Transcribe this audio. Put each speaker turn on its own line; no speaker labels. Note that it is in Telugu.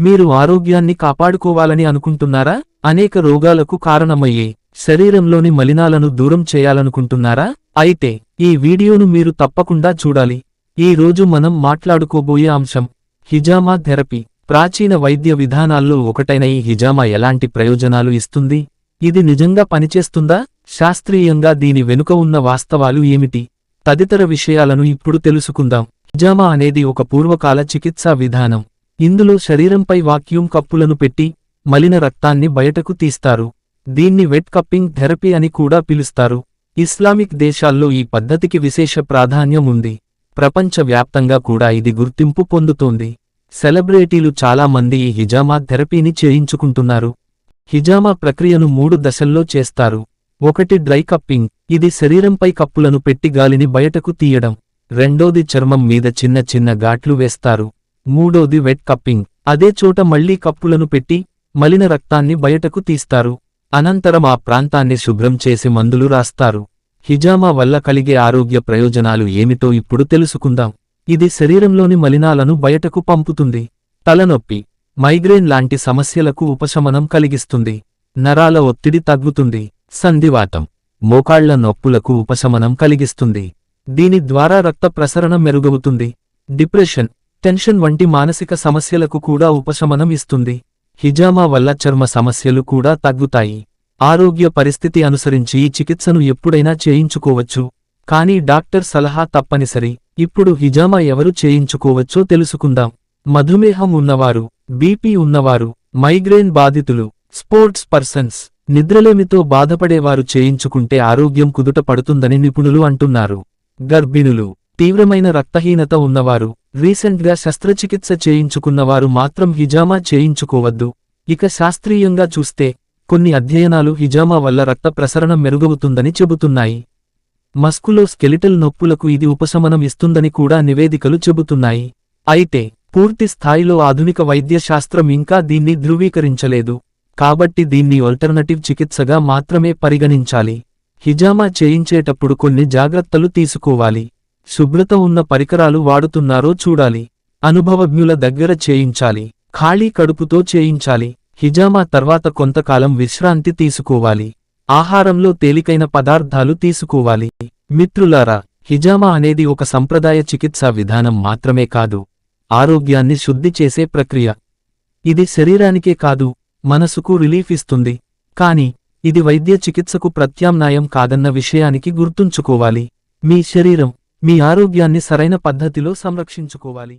మీరు ఆరోగ్యాన్ని కాపాడుకోవాలని అనుకుంటున్నారా? అనేక రోగాలకు కారణమయ్యే శరీరంలోని మలినాలను దూరం చేయాలనుకుంటున్నారా? అయితే ఈ వీడియోను మీరు తప్పకుండా చూడాలి. ఈ రోజు మనం మాట్లాడుకోబోయే అంశం హిజామా థెరపీ. ప్రాచీన వైద్య విధానాల్లో ఒకటైన ఈ హిజామా ఎలాంటి ప్రయోజనాలు ఇస్తుంది? ఇది నిజంగా పనిచేస్తుందా? శాస్త్రీయంగా దీని వెనుక ఉన్న వాస్తవాలు ఏమిటి? తదితర విషయాలను ఇప్పుడు తెలుసుకుందాం. హిజామా అనేది ఒక పూర్వకాల చికిత్సా విధానం. ఇందులో శరీరంపై వాక్యూమ్ కప్పులను పెట్టి మలిన రక్తాన్ని బయటకు తీస్తారు. దీన్ని వెట్ కప్పింగ్ థెరపీ అని కూడా పిలుస్తారు. ఇస్లామిక్ దేశాల్లో ఈ పద్ధతికి విశేష ప్రాధాన్యం ఉంది. ప్రపంచవ్యాప్తంగా కూడా ఇది గుర్తింపు పొందుతోంది. సెలబ్రిటీలు చాలా మంది ఈ హిజామా థెరపీని చేయించుకుంటున్నారు. హిజామా ప్రక్రియను మూడు దశల్లో చేస్తారు. ఒకటి డ్రై కప్పింగ్ ఇది శరీరంపై కప్పులను పెట్టి గాలిని బయటకు తీయడం. రెండోది చర్మం మీద చిన్న చిన్న ఘాట్లు వేస్తారు. మూడోది వెట్ కప్పింగ్. అదే చోట మళ్ళీ కప్పులను పెట్టి మలిన రక్తాన్ని బయటకు తీస్తారు. అనంతరం ఆ ప్రాంతాన్ని శుభ్రం చేసి మందులు రాస్తారు. హిజామా వల్ల కలిగే ఆరోగ్య ప్రయోజనాలు ఏమిటో ఇప్పుడు తెలుసుకుందాం. ఇది శరీరంలోని మలినాలను బయటకు పంపుతుంది. తలనొప్పి మైగ్రేన్ లాంటి సమస్యలకు ఉపశమనం కలిగిస్తుంది. నరాల ఒత్తిడి తగ్గుతుంది. సంధివాతం మోకాళ్ళ నొప్పులకు ఉపశమనం కలిగిస్తుంది. దీని ద్వారా రక్త ప్రసరణ మెరుగవుతుంది. డిప్రెషన్ టెన్షన్ వంటి మానసిక సమస్యలకు కూడా ఉపశమనం ఇస్తుంది. హిజామా వల్ల చర్మ సమస్యలు కూడా తగ్గుతాయి. ఆరోగ్య పరిస్థితి అనుసరించి ఈ చికిత్సను ఎప్పుడైనా చేయించుకోవచ్చు. కానీ డాక్టర్ సలహా తప్పనిసరి. ఇప్పుడు హిజామా ఎవరు చేయించుకోవచ్చో తెలుసుకుందాం. మధుమేహం ఉన్నవారు బీపీ ఉన్నవారు మైగ్రేన్ బాధితులు స్పోర్ట్స్ పర్సన్స్ నిద్రలేమితో బాధపడేవారు చేయించుకుంటే ఆరోగ్యం కుదుట పడుతుందని నిపుణులు అంటున్నారు. గర్భిణులు తీవ్రమైన రక్తహీనత ఉన్నవారు రీసెంట్గా శస్త్రచికిత్స చేయించుకున్నవారు మాత్రం హిజామా చేయించుకోవద్దు. ఇక శాస్త్రీయంగా చూస్తే కొన్ని అధ్యయనాలు హిజామా వల్ల రక్త ప్రసరణ మెరుగవుతుందని చెబుతున్నాయి. మస్కులో స్కెలిటల్ నొప్పులకు ఇది ఉపశమనం ఇస్తుందని కూడా నివేదికలు చెబుతున్నాయి. అయితే పూర్తి స్థాయిలో ఆధునిక వైద్యశాస్త్రం ఇంకా దీన్ని ధృవీకరించలేదు. కాబట్టి దీన్ని ఆల్టర్నటివ్ చికిత్సగా మాత్రమే పరిగణించాలి. హిజామా చేయించేటప్పుడు కొన్ని జాగ్రత్తలు తీసుకోవాలి. శుభ్రత ఉన్న పరికరాలు వాడుతున్నారో చూడాలి. అనుభవజ్ఞుల దగ్గర చేయించాలి. ఖాళీ కడుపుతో చేయించాలి. హిజామా తర్వాత కొంతకాలం విశ్రాంతి తీసుకోవాలి. ఆహారంలో తేలికైన పదార్థాలు తీసుకోవాలి. మిత్రులారా హిజామా అనేది ఒక సంప్రదాయ చికిత్సా విధానం మాత్రమే కాదు. ఆరోగ్యాన్ని శుద్ధి చేసే ప్రక్రియ. ఇది శరీరానికే కాదు మనసుకు రిలీఫ్ ఇస్తుంది. కాని ఇది వైద్య చికిత్సకు ప్రత్యామ్నాయం కాదన్న విషయానికి గుర్తుంచుకోవాలి. మీ శరీరం మీ ఆరోగ్యాన్ని సరైన పద్ధతిలో సంరక్షించుకోవాలి.